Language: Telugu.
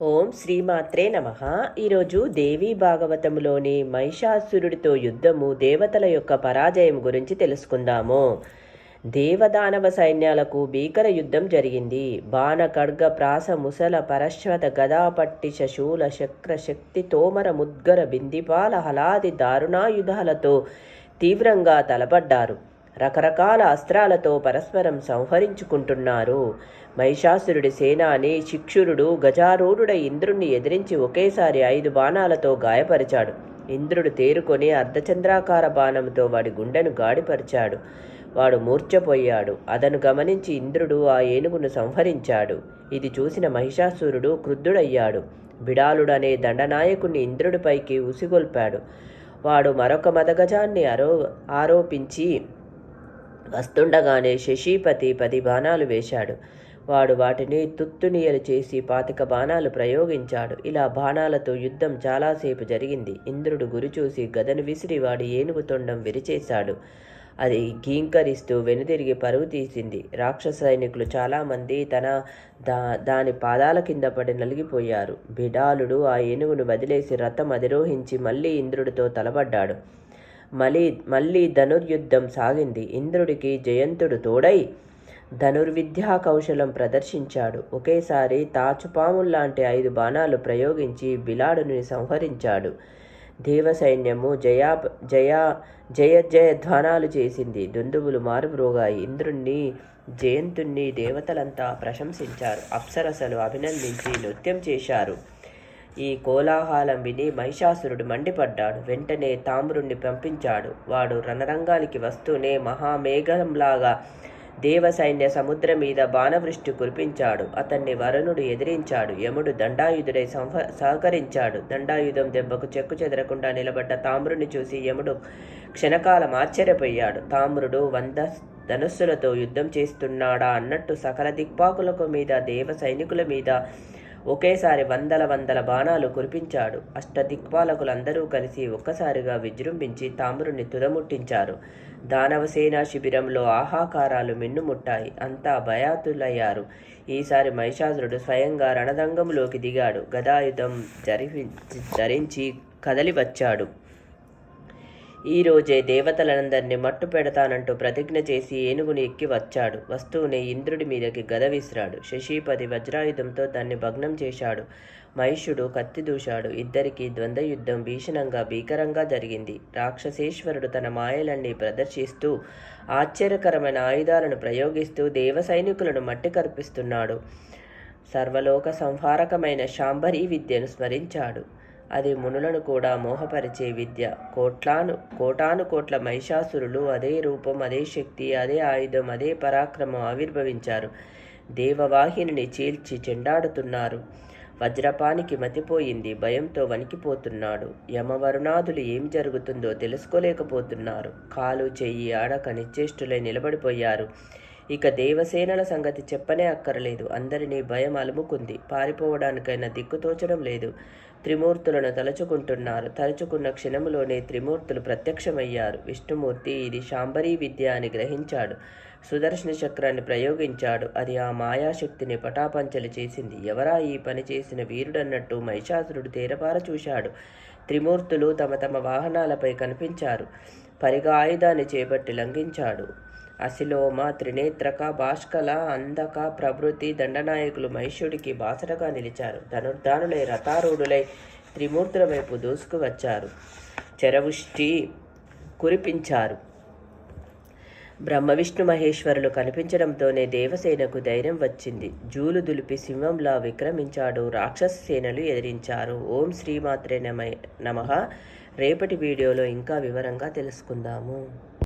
ఓం శ్రీమాత్రే నమ. ఈరోజు దేవీ భాగవతములోని మహిషాసురుడితో యుద్ధము దేవతల యొక్క పరాజయం గురించి తెలుసుకుందాము. దేవదానవ సైన్యాలకు భీకర యుద్ధం జరిగింది. బాణ ఖడ్గ ప్రాస ముసల పరశ్వత గదాపట్టి శశూల శక్ర శక్తి తోమర ముద్గర బిందిపాల హలాది దారుణాయుధాలతో తీవ్రంగా తలపడ్డారు. రకరకాల అస్త్రాలతో పరస్పరం సంహరించుకుంటున్నారు. మహిషాసురుడి సేనాని శిక్షురుడు గజారూఢుడై ఇంద్రుణ్ణి ఎదిరించి ఒకేసారి ఐదు బాణాలతో గాయపరిచాడు. ఇంద్రుడు తేరుకొని అర్ధచంద్రాకార బాణంతో వాడి గుండెను గాడిపరిచాడు. వాడు మూర్ఛపోయాడు. అదను గమనించి ఇంద్రుడు ఆ ఏనుగును సంహరించాడు. ఇది చూసిన మహిషాసురుడు క్రుద్ధుడయ్యాడు. బిడాలుడనే దండనాయకుణ్ణి ఇంద్రుడిపైకి ఉసిగొల్పాడు. వాడు మరొక మదగజాన్ని ఆరో ఆరోపించి వస్తుండగానే శశీపతి పది బాణాలు వేశాడు. వాడు వాటిని తుత్తునియలు చేసి పాతిక బాణాలు ప్రయోగించాడు. ఇలా బాణాలతో యుద్ధం చాలాసేపు జరిగింది. ఇంద్రుడు గురి చూసి గదను విసిరి వాడి ఏనుగు తొండం విరిచేశాడు. అది గీంకరిస్తూ వెనుదిరిగి పరుగు తీసింది. రాక్షస సైనికులు చాలామంది తన దా దాని పాదాల కింద పడి నలిగిపోయారు. బిడాలుడు ఆ ఏనుగును వదిలేసి రథం అధిరోహించి మళ్ళీ ఇంద్రుడితో తలబడ్డాడు మళ్ళీ మళ్ళీ ధనుర్యుద్ధం సాగింది. ఇంద్రుడికి జయంతుడు తోడై ధనుర్విద్యా కౌశలం ప్రదర్శించాడు. ఒకేసారి తాచుపాముల్లాంటి ఐదు బాణాలు ప్రయోగించి బిలాడుని సంహరించాడు. దేవసైన్యము జయా జయా జయ జయ ధ్వానాలు చేసింది. దుందువులు మారుమ్రోగాయి. ఇంద్రుణ్ణి జయంతుణ్ణి దేవతలంతా ప్రశంసించారు. అప్సరసలు అభినందించి నృత్యం చేశారు. ఈ కోలాహలం విని మహిషాసురుడు మండిపడ్డాడు. వెంటనే తామ్రుణ్ణి పంపించాడు. వాడు రణరంగానికి వస్తూనే మహామేఘంలాగా దేవసైన్య సముద్రం మీద బాణవృష్టి కురిపించాడు. అతన్ని వరుణుడు ఎదిరించాడు. యముడు దండాయుధుడై సంహ సహకరించాడు. దండాయుధం దెబ్బకు చెక్కు చెదరకుండా నిలబడ్డ తామ్రుని చూసి యముడు క్షణకాలం ఆశ్చర్యపోయాడు. తామ్రుడు వంద ధనుస్సులతో యుద్ధం చేస్తున్నాడా అన్నట్టు సకల దిక్పాకులకు మీద దేవ సైనికుల మీద ఒకేసారి వందల వందల బాణాలు కురిపించాడు. అష్టదిక్పాలకులందరూ కలిసి ఒక్కసారిగా విజృంభించి తామ్రుని తుదముట్టించారు. దానవసేన శిబిరంలో ఆహాకారాలు మిన్నుముట్టాయి. అంతా భయాతులయ్యారు ఈసారి మహిషాసురుడు స్వయంగా రణదంగంలోకి దిగాడు. గదాయుధం జరిపి ధరించి కదలి వచ్చాడు ఈ రోజే దేవతలందరినీ మట్టు పెడతానంటూ ప్రతిజ్ఞ చేసి ఏనుగుని ఎక్కి వచ్చాడు. వస్తూనే ఇంద్రుడి మీదకి గద విసిరాడు. శశీపతి వజ్రాయుధంతో దాన్ని భగ్నం చేశాడు. మహిషుడు కత్తి దూశాడు. ఇద్దరికి ద్వంద్వయుద్ధం భీషణంగా భీకరంగా జరిగింది. రాక్షసేశ్వరుడు తన మాయలన్నీ ప్రదర్శిస్తూ ఆశ్చర్యకరమైన ఆయుధాలను ప్రయోగిస్తూ దేవ సైనికులను మట్టి కర్పిస్తున్నాడు. సర్వలోక సంహారకమైన శాంభరీ విద్యను స్మరించాడు. అది మునులను కూడా మోహపరిచే విద్య. కోట్లాను కోటాను కోట్ల మహిషాసురులు అదే రూపం అదే శక్తి అదే ఆయుధం అదే పరాక్రమం ఆవిర్భవించారు. దేవవాహిని చీల్చి చెండాడుతున్నారు. వజ్రపానికి మతిపోయింది. భయంతో వణికిపోతున్నాడు. యమవరుణాదులు ఏం జరుగుతుందో తెలుసుకోలేకపోతున్నారు. కాలు చెయ్యి ఆడక నిశ్చేష్టులై నిలబడిపోయారు. ఇక దేవసేనల సంగతి చెప్పనే అక్కరలేదు. అందరినీ భయం అలుముకుంది. పారిపోవడానికైనా దిక్కుతోచడం లేదు. త్రిమూర్తులను తలుచుకుంటున్నారు. తలుచుకున్న క్షణములోనే త్రిమూర్తులు ప్రత్యక్షమయ్యారు. విష్ణుమూర్తి ఇది శాంబరీ విద్య అని గ్రహించాడు. సుదర్శన చక్రాన్ని ప్రయోగించాడు. అది ఆ మాయాశక్తిని పటాపంచలు చేసింది. ఎవరా ఈ పని చేసిన వీరుడన్నట్టు మహిషాసురుడు తేరపార చూశాడు. త్రిమూర్తులు తమ తమ వాహనాలపై కనిపించారు. పరిగా ఆయుధాన్ని చేపట్టి లంఘించాడు. అశిలోమ త్రినేత్రక భాష్కల అందక ప్రభృతి దండనాయకులు మహిషుడికి బాసటగా నిలిచారు. ధనుర్ధానులై రథారూఢులై త్రిమూర్తుల వైపు దూసుకువచ్చారు. చెరవుష్టి కురిపించారు. బ్రహ్మ విష్ణు మహేశ్వరులు కనిపించడంతోనే దేవసేనకు ధైర్యం వచ్చింది. జూలు దులిపి సింహంలా విక్రమించాడు. రాక్షస సేనలు ఎదిరించారు. ఓం శ్రీమాత్రే నమ నమ. రేపటి వీడియోలో ఇంకా వివరంగా తెలుసుకుందాము.